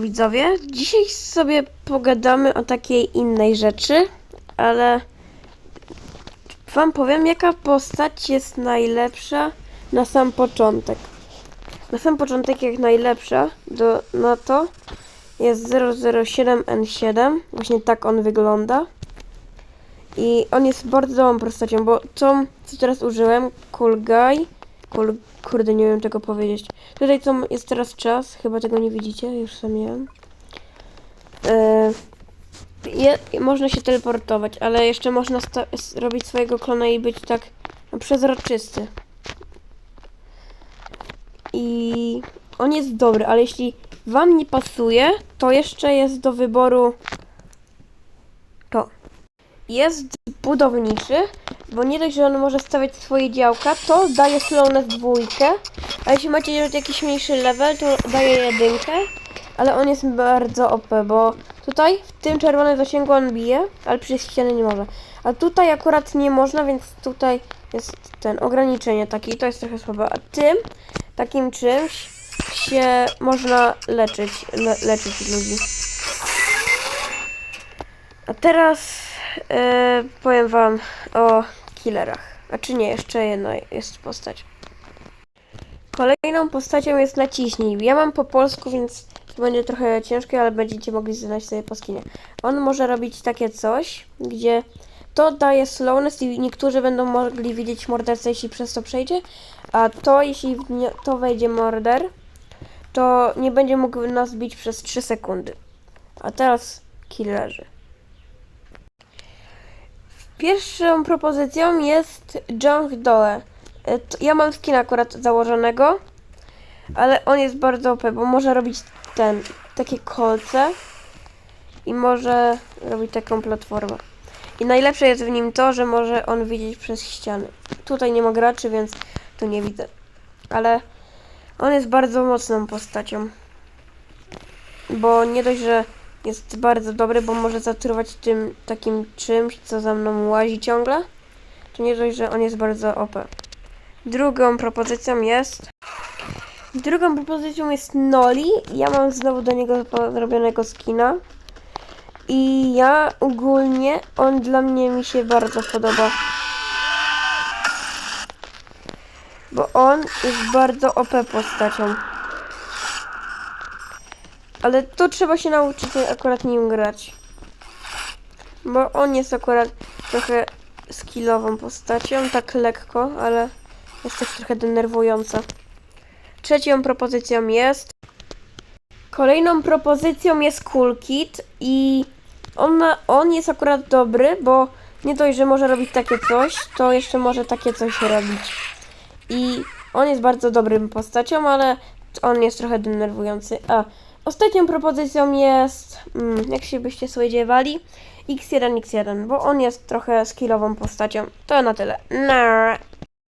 Widzowie, dzisiaj sobie pogadamy o takiej innej rzeczy, ale wam powiem, jaka postać jest najlepsza na sam początek. Na sam początek, jak najlepsza do, na to jest 007N7. Właśnie tak on wygląda. I on jest bardzo dobrą postacią, bo tą, co teraz użyłem, Cool Guy, cool, kurde, nie wiem czego powiedzieć. Tutaj co jest teraz czas, chyba tego nie widzicie, już sam miałem. E, je, można się teleportować, ale jeszcze można robić swojego klona i być tak no, przezroczysty. I on jest dobry, ale jeśli wam nie pasuje, to jeszcze jest do wyboru to. Jest budowniczy, bo nie dość, że on może stawiać swoje działka, to daje slowness dwójkę, a jeśli macie jakiś mniejszy level, to daje jedynkę, ale on jest bardzo OP, bo tutaj w tym czerwonym zasięgu on bije, ale przez ściany nie może. A tutaj akurat nie można, więc tutaj jest ten ograniczenie takie i to jest trochę słabe. A tym, takim czymś się można leczyć, le, leczyć ludzi. A teraz e, powiem wam o killerach. A czy nie, jeszcze jedna jest postać. Kolejną postacią jest Naciśnij. Ja mam po polsku, więc to będzie trochę ciężkie, ale będziecie mogli znaleźć sobie po skinie. On może robić takie coś, gdzie to daje slowness i niektórzy będą mogli widzieć mordercę, jeśli przez to przejdzie, a to, jeśli to wejdzie morder, to nie będzie mógł nas bić przez 3 sekundy. A teraz killerzy. Pierwszą propozycją jest Junk Doe. E, Ja mam skin akurat założonego, ale on jest bardzo OP, bo może robić ten, takie kolce i może robić taką platformę. I najlepsze jest w nim to, że może on widzieć przez ściany. Tutaj nie ma graczy, więc tu nie widzę. Ale on jest bardzo mocną postacią. Bo nie dość, że jest bardzo dobry, bo może zatruwać tym takim czymś, co za mną łazi ciągle. To nie dość, że on jest bardzo OP. Drugą propozycją jest. Drugą propozycją jest Noli. Ja mam znowu do niego zrobionego skina. I ja ogólnie on dla mnie mi się bardzo podoba. Bo on jest bardzo OP postacią. Ale to trzeba się nauczyć akurat nim grać. Bo on jest akurat trochę skillową postacią, tak lekko, ale jest też trochę denerwująca. Trzecią propozycją jest. Kolejną propozycją jest Cool Kid i ona, on jest akurat dobry, bo nie dość, że może robić takie coś, to jeszcze może takie coś robić. I on jest bardzo dobrym postacią, ale on jest trochę denerwujący. A ostatnią propozycją jest, mm, jak się byście spodziewali, X1, X1, bo on jest trochę skillową postacią. To na tyle. Nara.